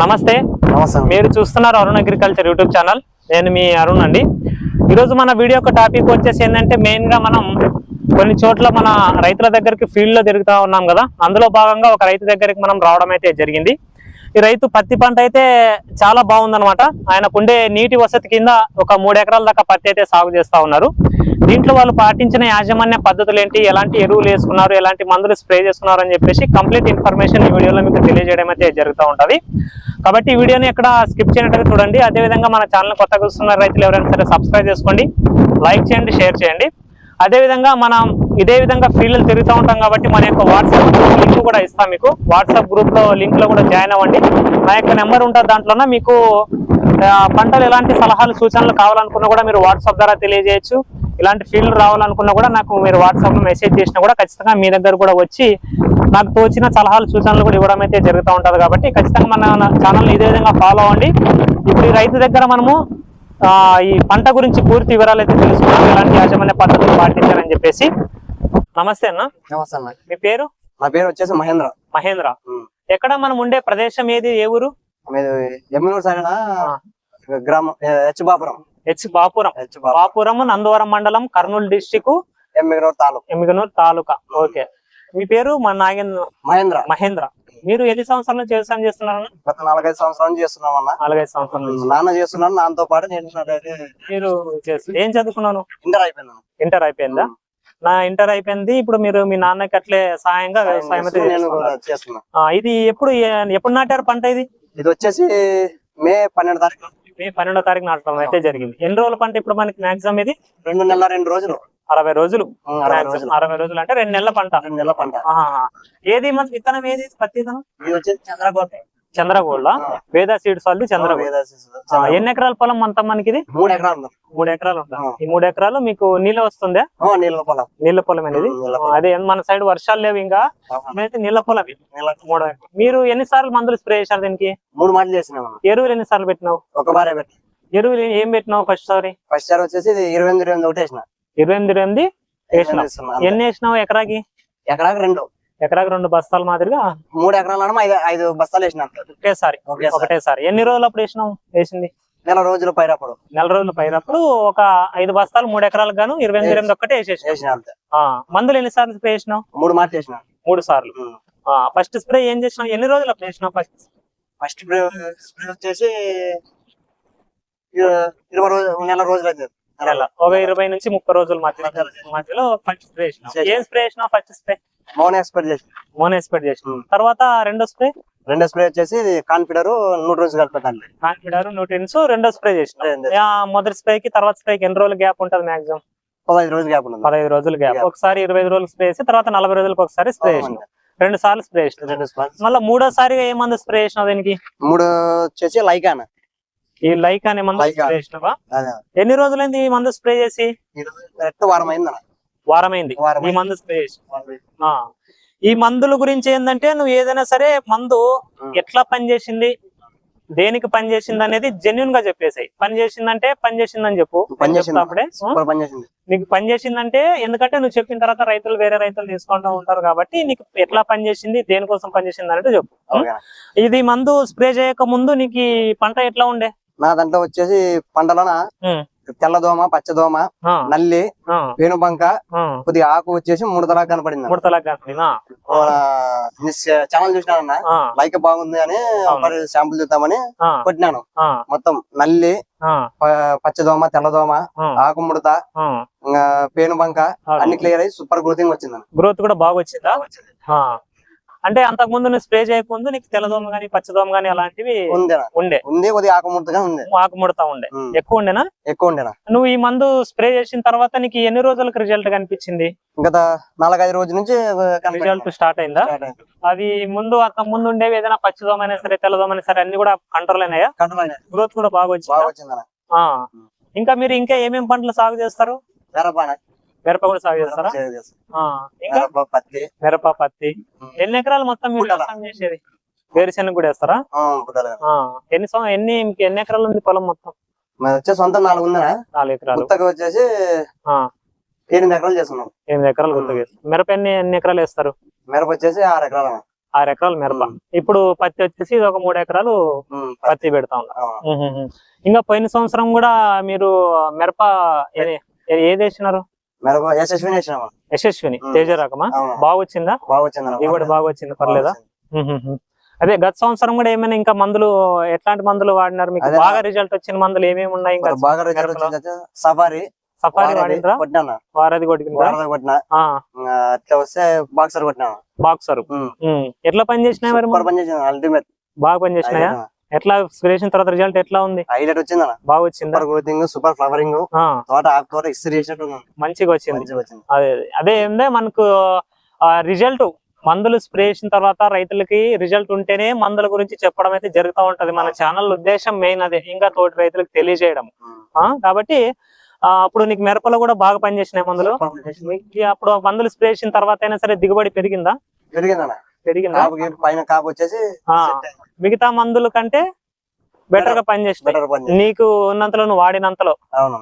నమస్తే. నమస్తే. మీరు చూస్తున్నారు అరుణ్ అగ్రికల్చర్ యూట్యూబ్ ఛానల్. నేను మీ అరుణ్ అండి. ఈరోజు మన వీడియో యొక్క టాపిక్ వచ్చేసి ఏంటంటే మెయిన్గా మనం కొన్ని చోట్ల మన రైతుల దగ్గరికి ఫీల్డ్లో తిరుగుతా ఉన్నాం కదా. అందులో భాగంగా ఒక రైతు దగ్గరికి మనం రావడం అయితే జరిగింది. ఈ రైతు పత్తి పంట అయితే చాలా బాగుందనమాట ఆయనకుండే నీటి వసతి కింద ఒక మూడు ఎకరాల దాకా పత్తి అయితే సాగు చేస్తూ ఉన్నారు. దీంట్లో వాళ్ళు పాటించిన యాజమాన్య పద్ధతులు ఏంటి? ఎలాంటి ఎరువులు వేసుకున్నారు? ఎలాంటి మందులు స్ప్రే చేసుకున్నారు అని చెప్పేసి కంప్లీట్ ఇన్ఫర్మేషన్ ఈ వీడియోలో మీకు తెలియజేయడం అయితే జరుగుతూ ఉంటుంది. కాబట్టి ఈ వీడియోని ఎక్కడ స్కిప్ చేయనట్టుగా చూడండి. అదేవిధంగా మన ఛానల్ కొత్తగా చూస్తున్న రైతులు ఎవరైనా సరే సబ్స్క్రైబ్ చేసుకోండి. లైక్ చేయండి షేర్ చేయండి. అదేవిధంగా మనం ఇదే విధంగా ఫీల్డ్లు తిరుగుతూ ఉంటాం కాబట్టి మన యొక్క వాట్సాప్ లింక్ కూడా ఇస్తాం మీకు. వాట్సాప్ గ్రూప్లో లింక్లో కూడా జాయిన్ అవ్వండి. నా యొక్క నెంబర్ ఉంటుంది దాంట్లోనే మీకు పంటలు ఎలాంటి సలహాలు సూచనలు కావాలనుకున్నా కూడా మీరు వాట్సాప్ ద్వారా తెలియజేయచ్చు. ఇలాంటి ఫీల్డ్ రావాలనుకున్నా కూడా నాకు మీరు వాట్సాప్లో మెసేజ్ చేసినా కూడా ఖచ్చితంగా మీ దగ్గర కూడా వచ్చి నాకు తోచిన సలహాలు సూచనలు కూడా ఇవ్వడం అయితే జరుగుతూ ఉంటుంది కాబట్టి ఖచ్చితంగా మన ఛానల్ని ఇదే విధంగా ఫాలో అవ్వండి. ఇప్పుడు ఈ రైతు దగ్గర మనము ఈ పంట గురించి పూర్తి వివరాలు అయితే తెలుసుకున్నాం ఎలాంటి యాజమాన్య పద్ధతులు పాటించాలని చెప్పేసి. నమస్తే అన్న. నమస్తే అన్న. మీ పేరు? నా పేరు వచ్చేసి మహేంద్ర. మహేంద్ర. ఎక్కడ మనం ఉండే ప్రదేశం ఏది? ఏ ఊరు? మీది ఎమ్మెల్యే సైడ్ గ్రామం హెచ్బాపురం హెచ్ బాపురం. హెచ్బాపురం బాపురం. నందవరం మండలం కర్నూలు డిస్టిక్ ఎమ్మిగనూరు తాలూకు. ఎమ్మిగనూరు తాలూకా. ఓకే. మీ పేరు? మా నాగేంద్ర. మహేంద్ర. మహేంద్ర. మీరు ఎన్ని సంవత్సరాల వ్యవసాయం చేస్తున్నారు గత నాలుగైదు సంవత్సరాల చేస్తున్నాం అన్న. నాలుగైదు సంవత్సరాల నాన్న చేస్తున్నాను నాన్నతో పాటు నేను మీరు ఏం చదువుకున్నాను? ఇంటర్ అయిపోయింది ఇంటర్ అయిపోయిందా? నా ఇంటర్ అయిపోయింది. ఇప్పుడు మీరు మీ నాన్నకి అట్లే సహాయంగా వ్యవసాయం ఇది ఎప్పుడు ఎప్పుడు నాటారు పంట ఇది? ఇది వచ్చేసి మే పన్నెండు తారీఖు. మే పన్నెండో తారీఖు నాటడం అయితే జరిగింది. ఎన్ని రోజుల పంట ఇప్పుడు మనకి మాక్సిమం ఇది? రెండు నెలల రెండు రోజులు. అరవై రోజులు. అరవై రోజులు. అంటే రెండు నెలల పంట. రెండు నెలల పంట. ఏది మన విత్తనం ఏది? పత్తి విత్తనం? ఇది వచ్చేసి చంద్రగోళ్ళ వేద సీడ్స్ వాళ్ళది చంద్రగోళ. ఎన్ని ఎకరాల పొలం అంతా మనకి ఇది మూడు ఎకరాలు. మూడు ఎకరాలు. ఈ మూడు ఎకరాలు మీకు నీళ్ళ వస్తుందా? నీళ్ళ పొలం. నీళ్ళ పొలం అనేది? అదే మన సైడ్ వర్షాలు లేవు ఇంకా. అయితే నీళ్ళ పొలం మూడు. మీరు ఎన్ని సార్లు మందులు స్ప్రే చేశారు దీనికి? మూడు మాటలు చేసినాం. ఎరువులు ఎన్ని సార్లు పెట్టినావు? ఒక భార్య పెట్టి ఎరువులు ఏం పెట్టినావు ఫస్ట్ సారి? ఫస్ట్ ఇయర్ వచ్చేసి ఇరవై ఎనిమిది ఇరవై ఎనిమిది ఒకటి వేసిన. ఇరవై ఎనిమిది ఎనిమిది? వేసినావు. ఎన్ని వేసినావు ఎకరాకి? ఎకరాకు రెండు. ఎకరాకి రెండు బస్తాల మాదిరిగా మూడు ఎకరాలు ఐదు ఐదు బస్తాలు వేసిన. ఒకేసారి. ఒకటేసారి. ఎన్ని రోజులు అప్పుడు వేసినావు? వేసింది? నెల రోజులు పైరప్పుడు. నెల రోజులు పైనప్పుడు ఒక ఐదు బస్తాలు మూడు ఎకరాలకు గాను ఇరవై ఎనిమిది వేసిన అంతే. ఆ, మందులు ఎన్ని సార్లు స్ప్రే చేసినావు మూడు మాటలు వేసిన. మూడు సార్లు. ఫస్ట్ స్ప్రే ఏం చేసినావు? ఎన్ని రోజులు అప్పుడు వేసినావు ఫస్ట్? ఫస్ట్ స్ప్రే వచ్చేసి ఇర- ఇరవై రోజులు నెల రోజులు అయితే నెల. ఒక ఇరవై నుంచి ముప్పై రోజుల మధ్య మధ్యలో ఫస్ట్ స్ప్రే ఏం స్ప్రే చేసినావు ఫస్ట్ స్ప్రే? మౌన్ ఎక్స్పైర్ చేసిన మోనో స్ప్రే చేసినావు ఉమ్. తర్వాత రెండో స్ప్రే? రెండో స్ప్రే వచ్చేసి కాన్ఫిడర్ రోజులు కలిపేదాన్ని. కాన్ఫిడర్ న్యూట్రియన్స్ రెండో స్ప్రే. ఆ, మొదటి స్ప్రే కి తర్వాత స్ప్రేకి ఎన్ని రోజులు గ్యాప్ ఉంటుంది మాక్సిమం? పదహైదు రోజులు గ్యాప్ ఉన్నది పదహైదు రోజులు గ్యాప్. ఒకసారి ఇరవై ఐదు రోజులు స్ప్రే చేసి తర్వాత నలభై రోజులకు ఒకసారి స్ప్రే చేసినావు రెండు సార్లు స్ప్రే చేసినావు రెండు స్ప్రే మళ్ళీ మూడోసారిగా ఏ మందు స్ప్రే చేసినావు దీనికి? మూడు వచ్చేసి లైకాన్. ఈ లైక్ అనే మందు. స్ప్రే చేసినావా? అదే ఎన్ని రోజులైంది ఈ మందు స్ప్రే చేసి? వారం అయింది. వారమైంది. వారం ఈ మందు స్ప్రే చేసి. ఈ మందుల గురించి ఏంటంటే నువ్వు ఏదైనా సరే మందు. ఎట్లా పనిచేసింది దేనికి పనిచేసింది అనేది జెన్యున్గా చెప్పేసాయి. పని చేసిందంటే పని చేసిందని చెప్పు పని చేసింది. అప్పుడే. పని చేసింది. నీకు పని చేసిందంటే ఎందుకంటే నువ్వు చెప్పిన తర్వాత రైతులు వేరే రైతులు తీసుకుంటూ ఉంటారు కాబట్టి నీకు ఎట్లా పని చేసింది దేనికోసం పని చేసింది అంటే చెప్పు. ఇది మందు స్ప్రే చేయక ముందు నీకు పంట ఎట్లా ఉండే? నా దాంట్లో వచ్చేసి పంటలోన. తెల్లదోమ పచ్చదోమ నల్లి ఆ. కొద్దిగా ఆకు వచ్చేసి మూడు తలా కనపడింది. ముడతలా కనిపినా? ఛానల్ చూసినానన్న లైక్ బాగుంది అని శాంపుల్ చూద్దామని కొట్టినాను. మొత్తం నల్లి పచ్చదోమ తెల్లదోమ ఆకు ముడత పేనుబంక అన్ని క్లియర్ అయ్యి సూపర్ గ్రోతింగ్ వచ్చింది గ్రోత్ కూడా బాగా వచ్చిందా. అంటే అంతకు ముందు నువ్వు స్ప్రే చేయకముందు నీకు తెల్లదోమ గానీ పచ్చదోమ గానీ అలాంటివి. ఉండే ఉంది కొద్దిగా ఆకు ముడతగా ఉంది ఆకు ముడతా ఉండే. ఎక్కువ ఉండేనా ఎక్కువ ఉండేనా నువ్వు ఈ మందు స్ప్రే చేసిన తర్వాత నీకు ఎన్ని రోజులకు రిజల్ట్ కనిపించింది గత నాలుగైదు రోజుల నుంచి. రిజల్ట్ స్టార్ట్ అయిందా. అది ముందు అంతకు ముందు ఉండేవి ఏదైనా పచ్చదోమ అయినా సరే తెల్లదోమ అయినా సరే అన్ని కూడా కంట్రోల్ అయినాయా కంట్రోల్. గ్రోత్ కూడా బాగా వచ్చిందా. ఇంకా మీరు ఇంకా ఏమేం పంటలు సాగు చేస్తారు మిరప కూడా సాగు చేస్తారా. ఇంకా పత్తి. మిరప పత్తి. ఎన్ని ఎకరాలు మొత్తం మీరు. వ్యవసాయం చేసేది? వేరుశెనగ కూడా వేస్తారా. ఎన్ని ఎన్ని ఎన్ని ఎకరాలు ఉంది పొలం మొత్తం? మరి వచ్చేసి సొంత నాలుగు ఉందనా నాలుగు ఎకరాలు. గుత్తగా వచ్చేసి ఆ. ఎనిమిది ఎకరాలు చేస్తున్నాం. ఎనిమిది ఎకరాలు గుర్తు మిరప ఎన్ని ఎన్ని ఎకరాలు వేస్తారు? మిరప వచ్చేసి ఆరు ఎకరాలు ఆరు ఎకరాలు మిరప. ఇప్పుడు పత్తి వచ్చేసి ఒక మూడు ఎకరాలు పత్తి పెడతా ఉన్నారు. ఇంకా పోయిన సంవత్సరం కూడా మీరు మిరప ఏది వేసినారు? మిరప యశస్విని వేసినాము? యశస్విని ఉమ్. తేజ రకమా. బాగా వచ్చిందా బాగా వచ్చింది. దిగుబడి బాగా వచ్చింది పర్లేదా. అదే గత సంవత్సరం కూడా ఏమైనా ఇంకా మందులు ఎట్లాంటి మందులు వాడినారు మీకు? బాగా రిజల్ట్ వచ్చిన మందులు ఏమేమి ఉన్నాయి ఇంకా? బాగా రిజల్ట్? వచ్చింది సఫారీ. సఫారీ కొట్టినా వారది కొట్టినా. అట్లా వస్తే బాక్సర్ కొట్టినా బాక్సర్. ఎట్లా పని చేసినాయి మరి పని అల్టిమేట్ బాగా పని చేసినాయా ఎట్లా స్ప్రే చేసిన తర్వాత రిజల్ట్ ఎట్లా ఉంది? హైలైట్ వచ్చింది బాగా వచ్చిందా సూపర్ గ్రోతింగ్ సూపర్ ఫ్లవరింగ్ తోట ఇస్త్రీ చేసినట్టు. మంచిగా వచ్చింది. అదే అదే. ఏందే మనకు రిజల్ట్ మందులు స్ప్రే చేసిన తర్వాత రైతులకి రిజల్ట్ ఉంటేనే మందుల గురించి చెప్పడం అయితే జరుగుతూ ఉంటది. మన ఛానల్ ఉద్దేశం మెయిన్ అదే. ఇంకా తోటి రైతులకు తెలియజేయడం. కాబట్టి అప్పుడు నీకు మిరపలో కూడా బాగా పనిచేసినాయి మందులు? అప్పుడు మందులు స్ప్రే చేసిన తర్వాత అయినా సరే దిగుబడి పెరిగిందా? పెరిగిందా? గీపు పైన కాపు వచ్చేసి మిగతా మందుల కంటే బెటర్గా పనిచేసినాయి. నీకు ఉన్నంతలో నువ్వు వాడినంతలో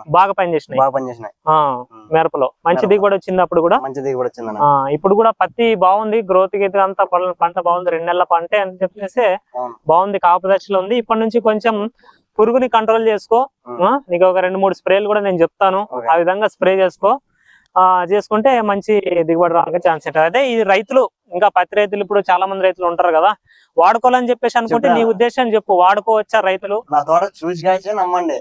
బాగా పనిచేసినాయి. బాగా పని చేసినాయి ఆ, ఉమ్. మిరపలో. మంచి. దిగుబడి వచ్చింది అప్పుడు కూడా. మంచి దిగుబడి వచ్చిందన్న. ఆ ఇప్పుడు కూడా పత్తి బాగుంది. గ్రోత్ గిత్ అంతా పంట బాగుంది. రెండు నెలల పంటే అని చెప్పేసి. బాగుంది. కాపు దశలో ఉంది. ఇప్పటి నుంచి కొంచెం పురుగుని కంట్రోల్ చేసుకో. నీకు ఒక రెండు మూడు స్ప్రేలు కూడా నేను చెప్తాను. ఆ విధంగా స్ప్రే చేసుకో. చేసుకుంటే మంచి దిగుబడి రావడానికి ఛాన్స్ ఉంటుంది. అదే ఈ రైతులు ఇంకా పత్తి రైతులు ఇప్పుడు చాలా మంది రైతులు ఉంటారు కదా వాడుకోవాలని చెప్పేసి అనుకుంటే నీ. ఉద్దేశం చెప్పు వాడుకోవచ్చా రైతులు? నా తోట చూసి నమ్మండి.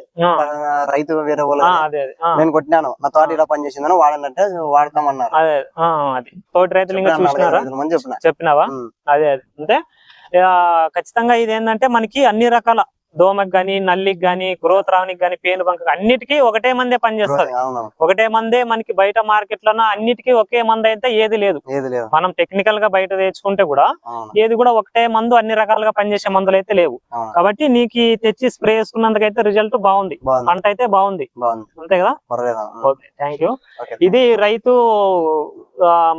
రైతు వేరే అదే నేను కొట్టినాను. నా తోట ఇలా పని చేసిందని వాడనంటే వాడతామన్నారు. అదే అది తోటి రైతులు ఇంకా చూసినారా? చెప్పినావా. అదే అదే. అంటే ఖచ్చితంగా ఇది ఏంటంటే మనకి అన్ని రకాల దోమకి గాని నల్లికి గాని గ్రోత్ రావడానికి గాని పేను బంక అన్నిటికీ ఒకటే మందే పనిచేస్తుంది ఒకటే మందే మనకి బయట మార్కెట్ లోన అన్నిటికీ ఒకే మందు అయితే ఏది లేదు. మనం టెక్నికల్గా బయట తెచ్చుకుంటే కూడా ఏది కూడా ఒకటే మందు అన్ని రకాలుగా పనిచేసే మందులు అయితే లేవు. కాబట్టి నీకు తెచ్చి స్ప్రే చేసుకున్నందుకైతే రిజల్ట్ బాగుంది. పంట అయితే బాగుంది. అంతే కదా? థ్యాంక్ యూ ఇది రైతు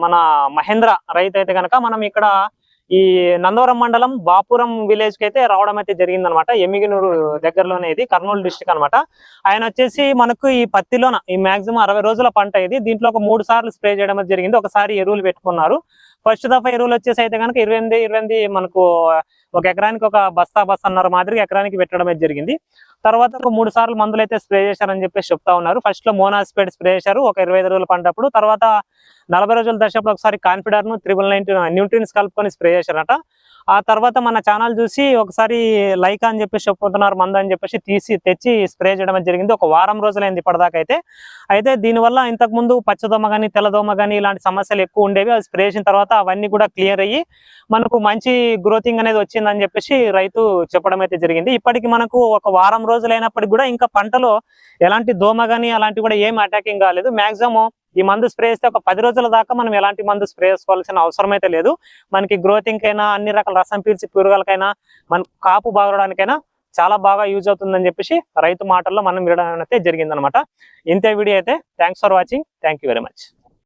మన మహేంద్ర రైతు అయితే కనుక మనం ఇక్కడ ఈ నందవరం మండలం బాపురం విలేజ్కి అయితే రావడం అయితే జరిగింది అనమాట ఎమ్మిగినూరు దగ్గరలోనే ఇది కర్నూలు డిస్టిక్ అన్నమాట ఆయన వచ్చేసి మనకు ఈ పత్తిలోన ఈ మాక్సిమం అరవై రోజుల పంట ఇది. దీంట్లో ఒక మూడు సార్లు స్ప్రే చేయడం జరిగింది. ఒకసారి ఎరువులు పెట్టుకున్నారు. ఫస్ట్ దఫా ఎరువులు వచ్చేసి అయితే కనుక ఇరవై ఎనిమిది ఇరవై ఎనిమిది మనకు ఒక ఎకరానికి ఒక బస్తా బస్తాన్నర మాదిరిగా ఎకరానికి పెట్టడం అయితే జరిగింది. తర్వాత ఒక మూడు సార్లు మందులు అయితే స్ప్రే చేశారని చెప్పేసి చెప్తా ఉన్నారు. ఫస్ట్లో మోనాస్పేడ్ స్ప్రే చేశారు ఒక ఇరవై ఐదు రోజులు పంటప్పుడు. తర్వాత నలభై రోజుల దశప్పుడు ఒకసారి కాన్ఫిడర్ను త్రిబుల్ నైన్టీన్ న్యూట్రిన్స్ కలుపుకొని స్ప్రే చేశారట. ఆ తర్వాత మన ఛానల్ చూసి ఒకసారి లైక్ అని చెప్పేసి చెప్పుకుంటున్నారు మంద అని చెప్పేసి తీసి తెచ్చి స్ప్రే చేయడం జరిగింది. ఒక వారం రోజులైంది ఇప్పటిదాకా అయితే. అయితే దీనివల్ల ఇంతకు ముందు పచ్చదోమ కానీ తెల్లదోమ కానీ ఇలాంటి సమస్యలు ఎక్కువ ఉండేవి. అవి స్ప్రే చేసిన తర్వాత అవన్నీ కూడా క్లియర్ అయ్యి మనకు మంచి గ్రోతింగ్ అనేది వచ్చిందని చెప్పేసి రైతు చెప్పడం అయితే జరిగింది. ఇప్పటికి మనకు ఒక వారం రోజులైనప్పటికి కూడా ఇంకా పంటలో ఎలాంటి దోమ కానీ అలాంటి కూడా ఏం అటాకింగ్ కాలేదు. మాక్సిమం ఈ మందు స్ప్రే చేస్తే ఒక పది రోజుల దాకా మనం ఎలాంటి మందు స్ప్రే చేసుకోవాల్సిన అవసరం అయితే లేదు. మనకి గ్రోతింగ్ కైనా అన్ని రకాల రసం పీల్చి పురుగులకైనా మన కాపు బాగడానికైనా చాలా బాగా యూజ్ అవుతుందని చెప్పేసి రైతు మాటల్లో మనం వినడం అయితే జరిగిందనమాట. ఇంతే వీడియో అయితే. Thanks for watching. Thank very much.